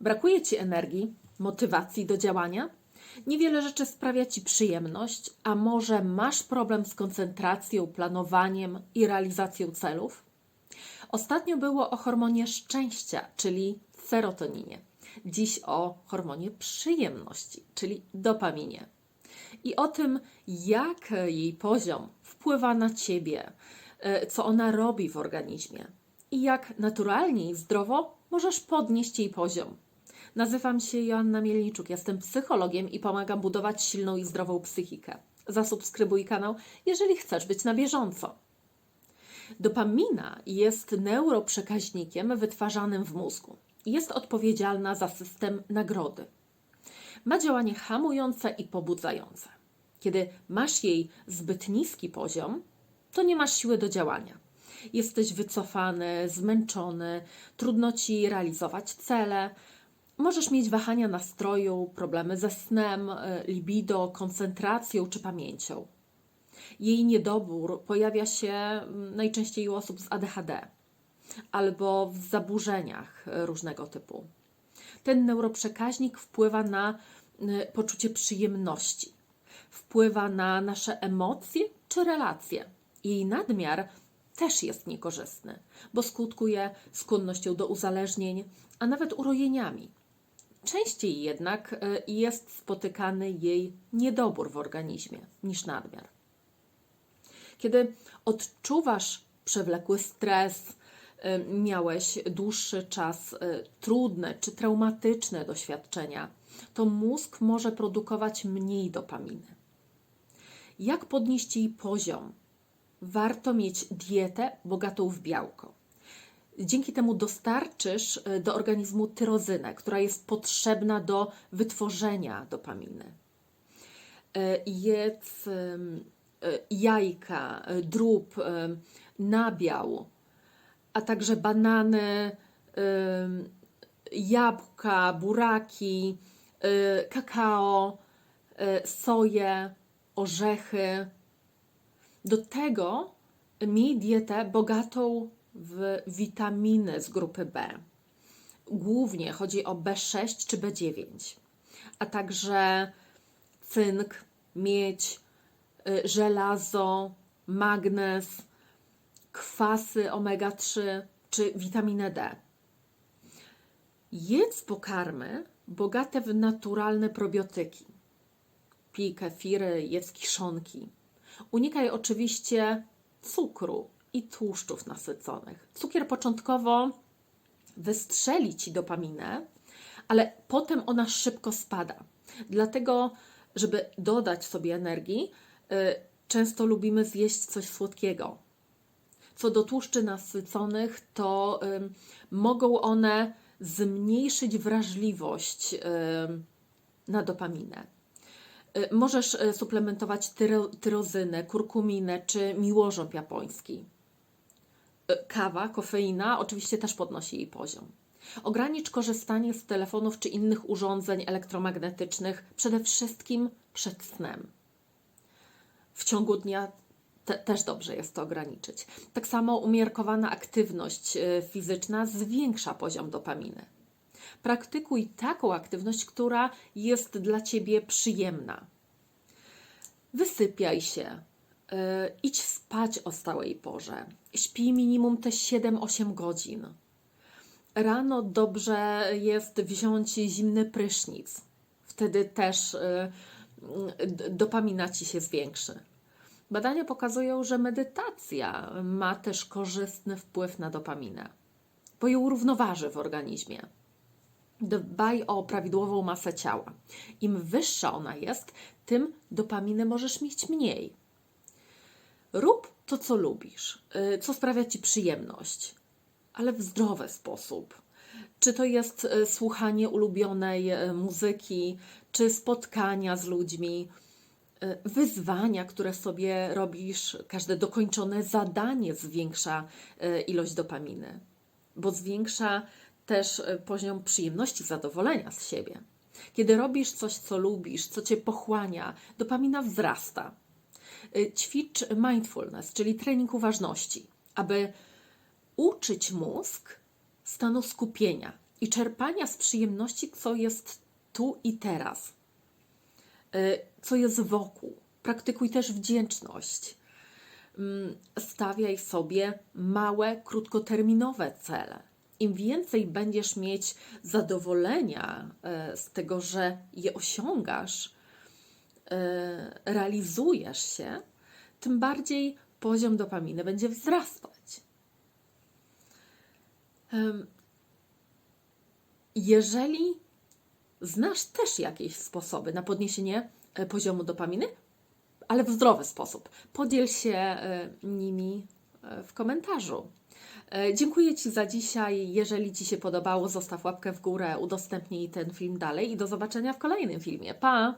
Brakuje ci energii, motywacji do działania? Niewiele rzeczy sprawia ci przyjemność, a może masz problem z koncentracją, planowaniem i realizacją celów? Ostatnio było o hormonie szczęścia, czyli serotoninie. Dziś o hormonie przyjemności, czyli dopaminie. I o tym, jak jej poziom wpływa na ciebie, e, co ona robi w organizmie i jak naturalnie i zdrowo możesz podnieść jej poziom. Nazywam się Joanna Mielniczuk, jestem psychologiem i pomagam budować silną i zdrową psychikę. Zasubskrybuj kanał, jeżeli chcesz być na bieżąco. Dopamina jest neuroprzekaźnikiem wytwarzanym w mózgu. Jest odpowiedzialna za system nagrody. Ma działanie hamujące i pobudzające. Kiedy masz jej zbyt niski poziom, to nie masz siły do działania. Jesteś wycofany, zmęczony, trudno ci realizować cele, możesz mieć wahania nastroju, problemy ze snem, e, libido, koncentracją czy pamięcią. Jej niedobór pojawia się mm, najczęściej u osób z ADHD albo w zaburzeniach e, różnego typu. Ten neuroprzekaźnik wpływa na y, poczucie przyjemności, wpływa na nasze emocje czy relacje. Jej nadmiar też jest niekorzystny, bo skutkuje skłonnością do uzależnień, a nawet urojeniami. Częściej jednak y, jest spotykany jej niedobór w organizmie niż nadmiar. Kiedy odczuwasz przewlekły stres, y, miałeś dłuższy czas y, trudne czy traumatyczne doświadczenia, to mózg może produkować mniej dopaminy. Jak podnieść jej poziom? Warto mieć dietę bogatą w białko. Dzięki temu dostarczysz y, do organizmu tyrozynę, która jest potrzebna do wytworzenia dopaminy. Y, Jedz y, jajka, drób, nabiał, a także banany, jabłka, buraki, kakao, soję, orzechy. Do tego miej dietę bogatą w witaminy z grupy B. Głównie chodzi o B6 czy B9, a także cynk, miedź, y, żelazo, magnez, kwasy omega-3 czy witaminę D. Jedz pokarmy bogate w naturalne probiotyki. Pij kefiry, jedz kiszonki. Unikaj oczywiście cukru i tłuszczów nasyconych. Cukier początkowo wystrzeli ci dopaminę, ale potem ona szybko spada. Dlatego, żeby dodać sobie energii, y, często lubimy zjeść coś słodkiego. Co do tłuszczy nasyconych, to ym, mogą one zmniejszyć wrażliwość ym, na dopaminę. Y, Możesz y, suplementować tyro, tyrozynę, kurkuminę czy miłożąb japoński. Kawa, kofeina oczywiście też podnosi jej poziom. Ogranicz korzystanie z telefonów czy innych urządzeń elektromagnetycznych, przede wszystkim przed snem. W ciągu dnia te, też dobrze jest to ograniczyć. Tak samo umiarkowana aktywność y, fizyczna zwiększa poziom dopaminy. Praktykuj taką aktywność, która jest dla ciebie przyjemna. Wysypiaj się, idź spać o stałej porze. Śpij minimum te 7-8 godzin. Rano dobrze jest wziąć zimny prysznic. Wtedy też d- dopamina ci się zwiększy. Badania pokazują, że medytacja ma też korzystny wpływ na dopaminę, bo ją równoważy w organizmie. Dbaj o prawidłową masę ciała. Im wyższa ona jest, tym dopaminy możesz mieć mniej. Rób to, co lubisz, y, co sprawia ci przyjemność, ale w zdrowy sposób. Czy to jest y, słuchanie ulubionej y, muzyki, czy spotkania z ludźmi, wyzwania, które sobie robisz, każde dokończone zadanie zwiększa ilość dopaminy, bo zwiększa też poziom przyjemności, zadowolenia z siebie. Kiedy robisz coś, co lubisz, co cię pochłania, dopamina wzrasta. Y, Ćwicz mindfulness, czyli trening uważności, aby uczyć mózg stanu skupienia i czerpania z przyjemności, co jest tu i teraz, y, co jest wokół. Praktykuj też wdzięczność. Mm, Stawiaj sobie małe, krótkoterminowe cele. Im więcej będziesz mieć zadowolenia e, z tego, że je osiągasz, realizujesz się, tym bardziej poziom dopaminy będzie wzrastać. Jeżeli znasz też jakieś sposoby na podniesienie e, poziomu dopaminy, ale w zdrowy sposób, podziel się e, nimi e, w komentarzu. E, Dziękuję Ci za dzisiaj. Jeżeli Ci się podobało, zostaw łapkę w górę, udostępnij ten film dalej i do zobaczenia w kolejnym filmie. Pa!